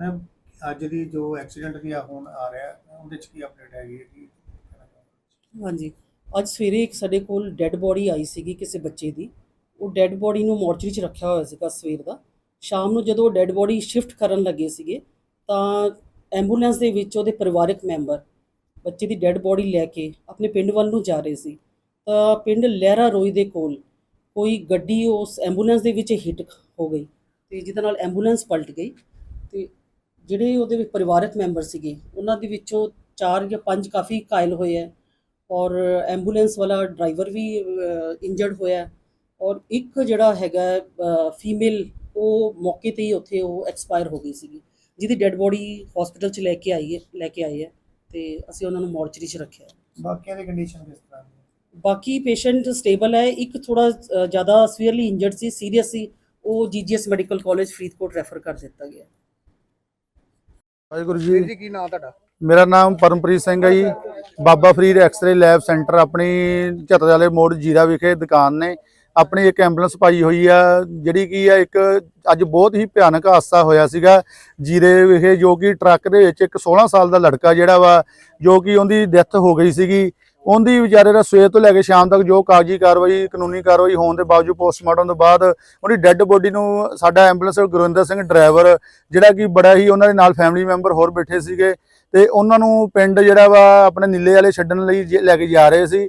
Ma'am ਅੱਜ ਦੀ ਜੋ accident ਦੀ ਆ, ਹੁਣ ਆ ਰਿਹਾ, ਉਹਦੇ ਚ ਕੀ ਅਪਡੇਟ ਹੈਗੀ ਹੈ ਜੀ ਹਾਂਜੀ। ਅੱਜ ਸਵੇਰੇ ਇੱਕ ਸਾਡੇ ਕੋਲ ਡੈੱਡ ਬੋਡੀ ਆਈ ਸੀਗੀ ਕਿਸੇ ਬੱਚੇ ਦੀ। ਉਹ ਡੈੱਡ ਬੋਡੀ ਨੂੰ ਮੋਰਚਰੀ 'ਚ ਰੱਖਿਆ ਹੋਇਆ ਸੀਗਾ ਸਵੇਰ ਦਾ। ਸ਼ਾਮ ਨੂੰ ਜਦੋਂ ਡੈੱਡ ਬੋਡੀ ਸ਼ਿਫਟ ਕਰਨ ਲੱਗੇ ਸੀਗੇ, ਤਾਂ ਐਂਬੂਲੈਂਸ ਦੇ ਵਿੱਚ ਉਹਦੇ ਪਰਿਵਾਰਕ ਮੈਂਬਰ ਬੱਚੇ ਦੀ ਡੈੱਡ ਬੋਡੀ ਲੈ ਕੇ ਆਪਣੇ ਪਿੰਡ ਵੱਲ ਨੂੰ ਜਾ ਰਹੇ ਸੀ। ਤਾਂ ਪਿੰਡ ਲਹਿਰਾ ਰੋਈ ਦੇ ਕੋਲ ਕੋਈ ਗੱਡੀ ਉਸ ਐਂਬੂਲੈਂਸ ਦੇ ਵਿੱਚ ਹਿੱਟ ਹੋ ਗਈ ਤੇ ਜਿਹਦੇ ਨਾਲ ਐਂਬੂਲੈਂਸ ਪਲਟ ਗਈ ਤੇ ਜਿਹੜੇ ਉਹਦੇ ਵਿੱਚ ਪਰਿਵਾਰਕ ਮੈਂਬਰ ਸੀਗੇ ਉਹਨਾਂ ਦੇ ਵਿੱਚੋਂ ਚਾਰ ਜਾਂ ਪੰਜ ਕਾਫੀ ਘਾਇਲ ਹੋਏ ਹੈ ਔਰ ਐਂਬੂਲੈਂਸ ਵਾਲਾ ਡਰਾਈਵਰ ਵੀ ਇੰਜਰਡ ਹੋਇਆ ਔਰ ਇੱਕ ਜਿਹੜਾ ਹੈਗਾ ਫੀਮੇਲ ਉਹ ਮੌਕੇ ਤੇ ਹੀ ਉੱਥੇ ਉਹ ਐਕਸਪਾਇਰ ਹੋ ਗਈ ਸੀਗੀ ਜਿਹਦੀ ਡੈੱਡ ਬੋਡੀ ਹਸਪੀਟਲ 'ਚ ਲੈ ਕੇ ਆਈ ਹੈ ਲੈ ਕੇ ਆਏ ਹੈ ਤੇ ਅਸੀਂ ਉਹਨਾਂ ਨੂੰ ਮੋਰਚਰੀ 'ਚ ਰੱਖਿਆ। ਬਾਕੀਆਂ ਦੀ ਕੰਡੀਸ਼ਨ ਕਿਸ ਤਰ੍ਹਾਂ ਬਾਕੀ ਪੇਸ਼ੈਂਟ ਸਟੇਬਲ ਹੈ ਇੱਕ ਥੋੜਾ ਜ਼ਿਆਦਾ ਸੀਵੀਅਰਲੀ ਇੰਜਰਡ ਸੀ ਸੀਰੀਅਸ ਸੀ ਉਹ GGS medical college Faridkot refer ਕਰ ਦਿੱਤਾ ਗਿਆ ਵਾਹਿਗੁਰੂ ਵੀਰ ਜੀ ਜੀ ਕੀ ਨਾਮ ਤੁਹਾਡਾ? ਮੇਰਾ ਨਾਮ ਪਰਮਪ੍ਰੀਤ ਸਿੰਘ ਹੈ ਜੀ। Baba Farid X ray lab centre ਆਪਣੀ ਝੱਤਰ ਵਾਲੇ ਮੋੜ ਜੀਰਾ ਵਿਖੇ ਦੁਕਾਨ ਨੇ। ਆਪਣੀ ਇੱਕ ਐਂਬੂਲੈਂਸ ਪਾਈ ਹੋਈ ਆ ਜਿਹੜੀ ਕੀ ਆ ਇੱਕ ਅੱਜ ਬਹੁਤ ਹੀ ਭਿਆਨਕ ਹਾਦਸਾ ਹੋਇਆ ਸੀਗਾ ਜੀਰੇ ਵਿਖੇ ਜੋ ਕਿ ਟਰੱਕ ਦੇ ਵਿੱਚ ਇੱਕ 16 ਸਾਲ ਦਾ ਲੜਕਾ ਜਿਹੜਾ ਵਾ ਜੋ ਕਿ ਉਹਦੀ ਡੈਥ ਹੋ ਗਈ ਸੀਗੀ। ਉਹਦੀ ਵਿਚਾਰੇ ਦਾ ਸਵੇਰ ਤੋਂ ਲੈ ਕੇ ਸ਼ਾਮ ਤੱਕ ਜੋ ਕਾਗਜ਼ੀ ਕਾਰਵਾਈ, ਕਾਨੂੰਨੀ ਕਾਰਵਾਈ ਹੋਣ ਦੇ ਬਾਵਜੂਦ ਪੋਸਟਮਾਰਟਮ ਤੋਂ ਬਾਅਦ ਉਹਦੀ ਡੈੱਡ ਬੋਡੀ ਨੂੰ ਸਾਡਾ ਐਂਬੂਲੈਂਸ ਗੁਰਵਿੰਦਰ ਸਿੰਘ ਡਰਾਈਵਰ ਜਿਹੜਾ ਕਿ ਬੜਾ ਹੀ ਉਹਨਾਂ ਦੇ ਨਾਲ ਫੈਮਿਲੀ ਮੈਂਬਰ ਹੋਰ ਬੈਠੇ ਸੀਗੇ ਤੇ ਉਹਨਾਂ ਨੂੰ ਪਿੰਡ ਜਿਹੜਾ ਵਾ ਆਪਣੇ ਨੀਲੇ ਵਾਲੇ ਛੱਡਣ ਲਈ ਜ- ਲੈ ਕੇ ਜਾ ਰਹੇ ਸੀ।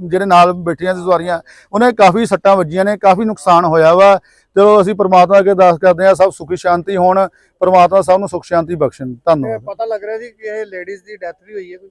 ਜਿਹੜੇ ਨਾਲ ਬੈਠੀਆਂ ਸੀ ਸਵਾਰੀਆਂ ਉਹਨਾਂ ਦੇ ਕਾਫੀ ਸੱਟਾਂ ਵੱਜੀਆਂ ਨੇ ਕਾਫੀ ਨੁਕਸਾਨ ਹੋਇਆ ਵਾ। ਤੇ ਅਸੀਂ ਪ੍ਰਮਾਤਮਾ ਅੱਗੇ ਅਰਦਾਸ ਕਰਦੇ ਹਾਂ ਸਭ ਸੁਖੀ ਸ਼ਾਂਤੀ ਹੋਣ। ਪ੍ਰਮਾਤਮਾ ਸਭ ਨੂੰ ਸੁਖ ਸ਼ਾਂਤੀ ਬਖਸ਼ਣ। ਧੰਨਵਾਦ। ਪਤਾ ਲੱਗ ਰਿਹਾ ਸੀ ਕਿ ਇਹ ਲੇਡੀਜ਼ ਦੀ ਡੈਥ ਵੀ ਹੋਈ ਹੈ ਕੋਈ।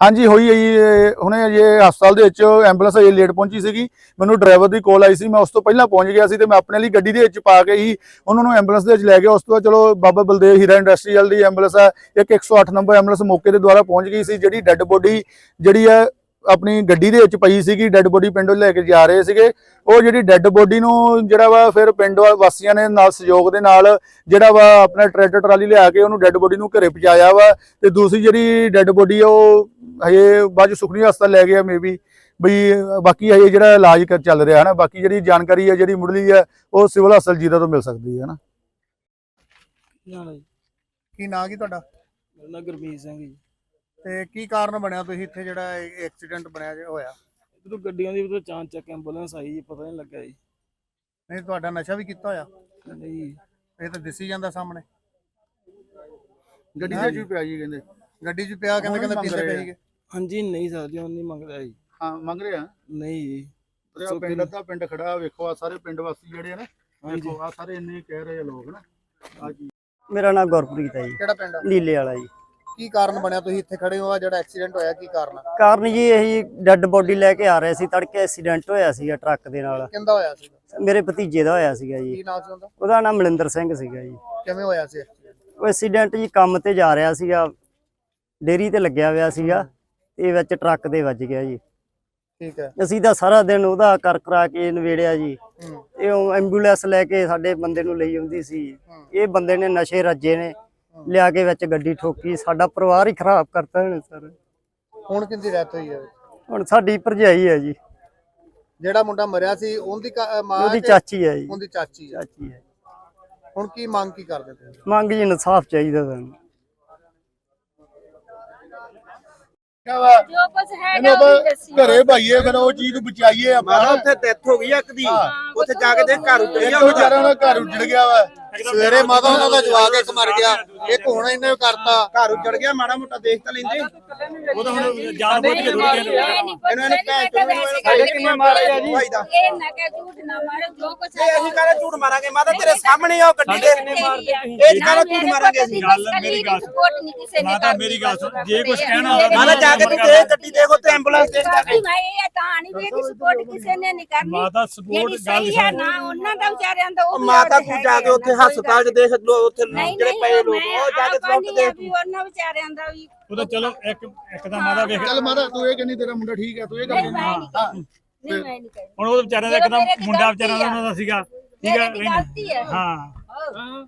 ਹਾਂਜੀ ਹੋਈ ਹੈ ਜੀ। ਹੁਣੇ ਇਹ ਹਸਪਤਾਲ ਦੇ ਵਿੱਚ ਐਂਬੂਲੈਂਸ ਅਜੇ ਲੇਟ ਪਹੁੰਚੀ ਸੀਗੀ। ਮੈਨੂੰ ਡਰਾਈਵਰ ਦੀ ਕਾਲ ਆਈ ਸੀ ਮੈਂ ਉਸ ਤੋਂ ਪਹਿਲਾਂ ਪਹੁੰਚ ਗਿਆ ਸੀ ਤੇ ਮੈਂ ਆਪਣੇ ਲਈ ਗੱਡੀ ਦੇ ਵਿੱਚ ਪਾ ਕੇ ਹੀ ਉਹਨਾਂ ਨੂੰ ਐਂਬੂਲੈਂਸ ਦੇ ਵਿੱਚ ਲੈ ਗਿਆ। ਉਸ ਤੋਂ ਬਾਅਦ ਚਲੋ ਬਾਬਾ ਬਲਦੇਵ ਹੀਰਾ ਇੰਡਸਟਰੀਅਲ ਦੀ ਐਂਬੂਲੈਂਸ ਹੈ ਇੱਕ 108 ਨੰਬਰ ਐਂਬੂਲੈਂਸ ਮੌਕੇ ਦੇ ਦੁਆਰਾ ਪਹੁੰਚ ਗਈ ਸੀ ਜਿਹੜੀ ਡੈੱਡ ਬੋਡੀ ਜਿਹੜੀ ਹੈ ਆਪਣੀ ਗੱਡੀ ਦੇ ਵਿੱਚ ਪਈ ਸੀਗੀ ਡੈੱਡ ਬੋਡੀ ਪਿੰਡੋਂ ਲੈ ਕੇ ਜਾ ਰਹੇ ਸੀਗੇ। ਉਹ ਜਿਹੜੀ ਡੈੱਡ ਬੋਡੀ ਨੂੰ ਜਿਹੜਾ ਵਾ ਫਿਰ ਪਿੰਡ ਵਾਸੀਆਂ ਨੇ ਨਾਲ ਸਹਿਯੋਗ ਦੇ ਨਾਲ ਜਿਹੜਾ ਵਾ ਆਪਣਾ ਟਰੈਕਟਰ ਟਰਾਲੀ ਲਿਆ ਕੇ ਉਹਨੂੰ ਡੈੱਡ ਬੋਡੀ ਨੂੰ ਘਰੇ ਪਹੁੰਚਾਇਆ ਵਾ ਤੇ ਦੂਸਰੀ ਜਿਹੜੀ ਡੈੱਡ ਬੋਡੀ ਉਹ ਹਜੇ ਬਾਅਦ ਸੁਖਨੀ ਹਸਪਤਾਲ ਲੈ ਗਿਆ ਮੇਬੀ ਬਈ ਬਾਕੀ ਹਜੇ ਜਿਹੜਾ ਇਲਾਜ ਕਰ ਚੱਲ ਰਿਹਾ ਹੈ ਨਾ ਬਾਕੀ ਜਿਹੜੀ ਜਾਣਕਾਰੀ ਹੈ ਜਿਹੜੀ ਮੁੱਢਲੀ ਹੈ ਉਹ ਸਿਵਲ ਹਸਪਤਾਲ ਜੀਰਾ ਤੋਂ ਮਿਲ ਸਕਦੀ ਹੈ ਨਾ ਕੀ ਨਾਂ ਕੀ ਤੁਹਾਡਾ? ਮੇਰਾ ਨਾਂ ਗੁਰਮੀਤ ਸਿੰਘ ਜੀ। ਤੇ ਕੀ ਕਾਰਨ ਬਣਿਆ ਤੁਸੀਂ ਇੱਥੇ ਜਿਹੜਾ ਐਕਸੀਡੈਂਟ ਬਣਿਆ ਜੇ ਹੋਇਆ? ਜਦੋਂ ਗੱਡੀਆਂ ਦੀ ਉਦੋਂ ਚਾਂਚ ਚੱਕ ਐਂਬੂਲੈਂਸ ਆਈ ਜੀ ਪਤਾ ਨਹੀਂ ਲੱਗਾ ਜੀ। ਨਹੀਂ ਤੁਹਾਡਾ ਨਸ਼ਾ ਵੀ ਕੀਤਾ ਹੋਇਆ? ਨਹੀਂ ਇਹ ਤਾਂ ਦਿਸੀ ਜਾਂਦਾ ਸਾਹਮਣੇ। ਗੱਡੀ ਦੇ ਵਿੱਚ ਵੀ ਪਿਆ ਜੀ ਕਹਿੰਦੇ। ਗੱਡੀ 'ਚ ਪਿਆ ਕਹਿੰਦੇ ਕਹਿੰਦੇ ਰਹੇ ਪੈ ਸੀਗੇ ਹਾਂਜੀ ਨਹੀਂ ਸਰ ਜੀ ਉਹ ਨਹੀਂ ਮੰਗਦਾ ਜੀ। ਹਾਂ ਮੰਗ ਰਿਹਾ? ਨਹੀਂ ਜੀ। ਪਿੰਡ ਕਿੰਨੇ- ਅੱਧਾ ਪਿੰਡ ਖੜਾ ਵੇਖੋ ਆ ਸਾਰੇ ਪਿੰਡ ਵਾਸੀ ਜਿਹੜੇ ਆ ਨਾ ਵੇਖੋ ਆ ਸਾਰੇ ਇੰਨੇ ਕਹਿ ਰਹੇ ਆ ਲੋਕ ਨਾ। ਆ ਜੀ। ਮੇਰਾ ਨਾਮ ਗੁਰਪ੍ਰੀਤ ਹੈ ਜੀ। ਕਿਹੜਾ ਪਿੰਡ ਆ? ਨੀਲੇ ਵਾਲਾ ਜੀ। ਕੀ ਕਾਰਨ ਬਣਿਆ? ਤੁਸੀਂ ਇੱਥੇ ਖੜੇ ਹੋ ਆ ਜਿਹੜਾ ਐਕਸੀਡੈਂਟ ਹੋਇਆ ਕੀ ਕਾਰਨ? ਆ ਕਾਰਨ ਜੀ ਇਹੀ ਡੈੱਡ ਬੋਡੀ ਲੈ ਕੇ ਆ ਰਹੇ ਸੀ ਤੜਕੇ ਐਕਸੀਡੈਂਟ ਹੋਇਆ ਸੀਗਾ ਟਰੱਕ ਦੇ ਨਾਲ। ਕਿੰਦਾ ਹੋਇਆ ਸੀ ਮੇਰੇ ਭਤੀਜੇ ਦਾ ਹੋਇਆ ਸੀਗਾ ਜੀ। ਕੀ ਨਾਮ ਸੀ ਉਹਦਾ? ਉਹਦਾ ਨਾਮ ਮਲਿੰਦਰ ਸਿੰਘ ਸੀਗਾ ਜੀ। ਕਿਵੇਂ ਹੋਇਆ ਸੀ accident? ਉਹ ਐਕਸੀਡੈਂਟ ਜੀ ਕੰਮ ਤੇ ਜਾ ਰਿਹਾ ਸੀਗਾ ਡੇਰੀ ਤੇ ਲੱਗਿਆ ਹੋਇਆ ਸੀਗਾ ਤੇ ਵਿੱਚ ਟਰੱਕ ਦੇ ਵੱਜ ਗਿਆ ਜੀ। ਠੀਕ ਹੈ। ਅਸੀਂ ਤਾਂ ਸਾਰਾ ਦਿਨ ਉਹਦਾ ਕਰ ਕਰਾ ਕੇ ਨਵੇੜਿਆ ਜੀ। ਹੂੰ। ਇਹ ਐਂਬੂਲੈਂਸ ਲੈ ਕੇ ਸਾਡੇ ਬੰਦੇ ਨੂੰ ਲਈ ਆਉਂਦੀ ਸੀ। ਹੂੰ। ਇਹ ਬੰਦੇ ਨੇ ਨਸ਼ੇ ਰੱਜੇ ਨੇ। ਲਿਆ ਕੇ ਵਿੱਚ ਗੱਡੀ ਠੋਕੀ ਸਾਡਾ ਪਰਿਵਾਰ ਹੀ ਖਰਾਬ ਕਰਤਾ ਇਹਨੇ ਸਰ। ਹੁਣ ਕਿੰਦੀ ਡੈਥ ਹੋਈ ਹੈ ਹੁਣ ਸਾਡੀ ਭਰਜਾਈ ਹੈ ਜੀ। ਜਿਹੜਾ ਮੁੰਡਾ ਮਰਿਆ ਸੀ ਉਹਦੀ ਕਾ- ਮਾਂ ਉਹਦੀ ਚਾਚੀ ਹੈ ਜੀ। ਉਹਦੀ ਚਾਚੀ ਹੈ ਚਾਚੀ ਹੈ ਹੁਣ ਕੀ ਮੰਗ ਕੀ ਕਰਦੇ ਤੁਸੀਂ ਮੰਗ ਜੀ ਇਨਸਾਫ ਚਾਹੀਦਾ ਸਾਨੂੰ। ਜੋ ਕੁਝ ਹੈਗਾ ਉਹ ਵੀ ਦੱਸੀ ਘਰੇ ਭਾਈਏ ਫਿਰ ਉਹ ਚੀਜ਼ ਨੂੰ ਬਚਾਈਏ ਆਪਾਂ। ਮਾਰਾ ਉੱਥੇ ਡੈਥ ਹੋ ਗਈ ਆ ਇੱਕ ਦੀ। ਉੱਥੇ ਜਾ ਕੇ ਦੇ ਘਰ ਉੱਤੇ ਇੱਕ ਵਿਚਾਰਾ ਦਾ ਘਰ ਉੱਜੜ ਗਿਆ ਵਾ। ਸਵੇਰੇ ਮਾਤਾ ਉਹਨਾਂ ਦਾ ਜਵਾਕ ਇੱਕ ਮਰ ਗਿਆ। ਇੱਕ ਹੁਣ ਇਹਨੇ ਕਰਤਾ। ਘਰ ਉੱਜੜ ਗਿਆ ਮਾੜਾ ਮੋਟਾ ਦੇਖ ਤਾਂ ਲੈਂਦੇ। ਉਹ ਤਾਂ ਹੁਣ ਜਾਣ ਬੁੱਝ ਕੇ ਥੋੜੀ ਇਹਨੂੰ ਇਹਨੂੰ ਭੈਣ ਨੂੰ ਸਾਡੇ ਕਿੰਨੇ ਮਾਰਿਆ ਜੀ? ਭਾਈ ਦਾ। ਇਹ ਨਾ ਕਿ ਝੂਠ ਨਾ ਮਾਰੋ ਜੋ ਕੁਝ ਇਹ ਅਸੀਂ ਕਹਿੰਦੇ ਝੂਠ ਮਾਰਾਂਗੇ? ਮਾਤਾ ਤੇਰੇ ਸਾਹਮਣੇ ਉਹ ਗੱਡੀ ਦੇ। ਇਹ ਕਹਿੰਦਾ ਝੂਠ ਮਾਰਾਂਗੇ ਅਸੀਂ? ਮੇਰੀ ਗੱਲ ਸਪੋਰਟ ਨਹੀਂ ਕਿਸੇ ਨੇ ਮਾਤਾ ਮੇਰੀ ਗੱਲ ਸੁਣ। ਜੇ ਕੁਝ ਕਹਿਣਾ ਹੋਵੇ ਮਾਤਾ ਜਾ ਕੇ ਤੂੰ ਦੇਖ ਗੱਡੀ ਦੇਖ ਉੱਤੇ ਐਂਬੂਲੈਂਸ ਦੇਖ ਜਾ ਕੇ। ਭਾਈ ਇਹ ਤਾਂ ਨਹੀਂ ਵੇਖੀ ਸਪੋਰਟ ਕਿਸੇ ਨੇ ਨਹੀਂ ਕਰਨੀ। ਮਾਤਾ ਸਪੋਰਟ ਗੱਲ ਸਹੀ ਹੈ ਨਾ ਉਹਨਾਂ ਦਾ ਵਿਚਾਰਿਆਂ ਦਾ ਉਹ ਵੀ ਮਾਤਾ ਤੂੰ ਜਾ ਕੇ ਉੱਥੇ ਹਸਪਤਾਲ 'ਚ ਦੇਖ ਲੋ ਉੱਥੇ ਜਿਹੜੇ ਪਏ ਲੋਕ। ਮੈਂ ਉਹ ਜਾ ਕੇ ਆਪਾਂ ਸੁੱਟ ਨਹੀਂ ਦੇ ਆ ਵੀ ਉਹਨਾਂ ਵਿਚਾਰਿਆਂ ਦਾ ਵੀ ਉਹ ਤਾਂ ਚਲੋ ਇੱਕ ਇੱਕ ਤਾਂ ਮਾਤਾ ਵੇਖ ਚੱਲ ਮਾਤਾ ਤੂੰ ਇਹ ਕਹਿੰਦੀ ਤੇਰਾ ਮੁੰਡਾ ਠੀਕ ਹੈ ਤੂੰ ਇਹ ਗੱਲ ਨਹੀਂ ਕਹਿੰਦੀ। ਨਹੀਂ ਮੈਂ ਨਹੀਂ ਕਹਿੰਦੀ। ਹੁਣ ਉਹ ਵਿਚਾਰਿਆਂ ਦਾ ਇੱਕਦਮ ਦੀ ਮੁੰਡਾ ਗਲਤੀ ਵਿਚਾਰਾ ਆ। ਉਹਨਾਂ ਦਾ ਸੀਗਾ। ਠੀਕ ਮੇਰੇ ਹੈ ਦੀ ਗਲਤੀ ਹੈ ਹਾਂ। ਹਾਂ।